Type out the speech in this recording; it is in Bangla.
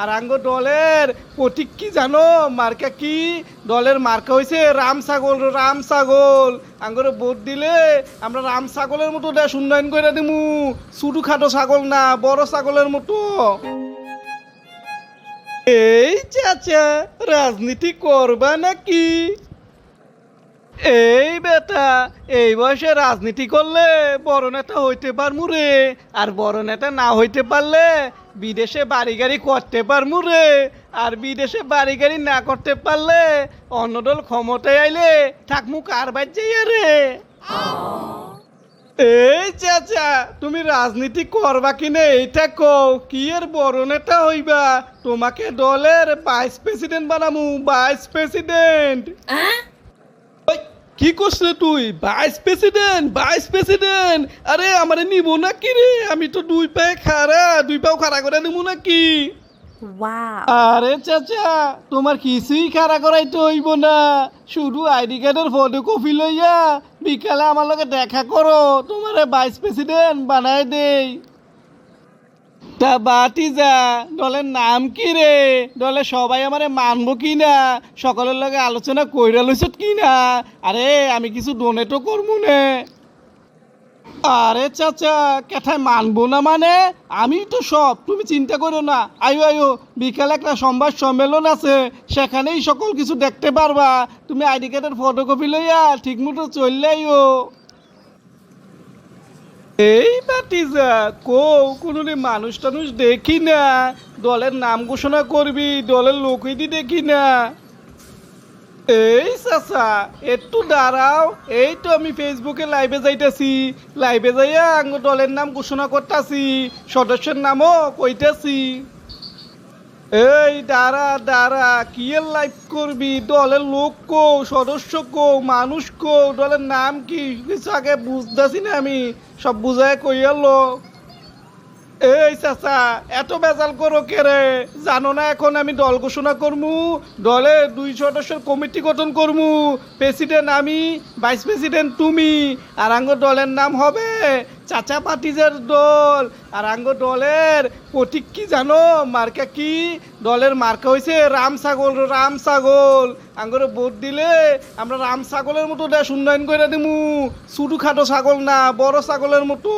আর আঙ্গ দলের প্রতীক কি জানো? মার্কা কি? দলের মার্কা হয়েছে রাম ছাগল রাম ছাগল। আঙ্গরে ভোট দিলে আমরা রাম ছাগলের মতো দেশ উন্নয়ন করে দিমু। ছোটো খাটো ছাগল না, বড় ছাগলের মতো। এই চাচা, রাজনীতি করবা নাকি? এই বেটা এই বয়সে রাজনীতি করলে বড় নেতা হইতে পারমু রে। আর বড় নেতা না হইতে পারলে বিদেশে বাড়ি গাড়ি করতে পারমু রে। আর বিদেশে বাড়ি গাড়ি না করতে পারলে অন্য দল ক্ষমতায় আইলে থাকমু কার বাজ্যাইয়া রে। এই চাচা, তুমি রাজনীতি করবা কিনে এইটা কও কি এর বড় নেতা হইবা? তোমাকে দলের ভাইস প্রেসিডেন্ট বানামু, ভাইস প্রেসিডেন্ট। কি করছে তুই? ভাইস প্রেসিডেন্ট ভাইস প্রেসিডেন্ট আরে আমারে নিব না কি রে? আমি তো দুই পায়ে খাড়া দুই পাও খাড়া করে নিব নাকি. আরে চাচা তোমার কিছুই খাড়া করাইতে হইব না। শুধু আইডি কার্ডের ফটো কপি লইয়া বিকালে আমার লগে দেখা করো। তোমারে ভাইস প্রেসিডেন্ট বানাই দেই। তা বাতি যা দলের নাম কি রে? দলে সবাই আমারে মানবো কি না? সকলের লগে আলোচনা কইরা লইছত কি না? আরে, আমি কিছু ডোনেটও করব নে। আরে চাচা, কেথায় মানবো না মানে? আমি তো সব, তুমি চিন্তা করো না। আয়ো আয়ো, বিকালে একটা সংবাদ সম্মেলন আছে, সেখানেই সকল কিছু দেখতে পারবা। তুমি আইডি কার্ডের ফটোকপি লইয়া ঠিক মতো চললে আইও এই বাতিজা কো কোনো মানুষ টানুষ দেখি না। দলের নাম ঘোষণা করবি, দলের লোকইদি দেখি না। এই চাচা, একটু দাঁড়াও। এই তো আমি ফেসবুকে লাইভে যাইতেছি। লাইভে যাইয়া দলের নাম ঘোষণা করতেছি। সদস্যের নামও কইতাছি। এই দাঁড়া দাঁড়া, কি লাইভ করবি? দলের লোক কো, সদস্য কো, মানুষ কো, দলের নাম কি? কিছু আগে বুঝতেছি না আমি। সব বুঝায় কইয়ালো। এই চাচা, এত বেজাল করো কে রে? জানো না এখন আমি দল ঘোষণা করমু, দলে দুই সদস্যের কমিটি গঠন করমু। প্রেসিডেন্ট আমি, ভাইস প্রেসিডেন্ট তুমি। আর আঙ্গ দলের নাম হবে চাচা পাটিজের দল। আর আঙ্গ দলের প্রতীক কি জানো? মার্কা কি? দলের মার্কা হয়েছে রাম ছাগল রাম ছাগল। আঙ্গরে ভোট দিলে আমরা রাম ছাগলের মতো দেশ উন্নয়ন করে দিমু। ছোটো খাটো ছাগল না, বড় ছাগলের মতো।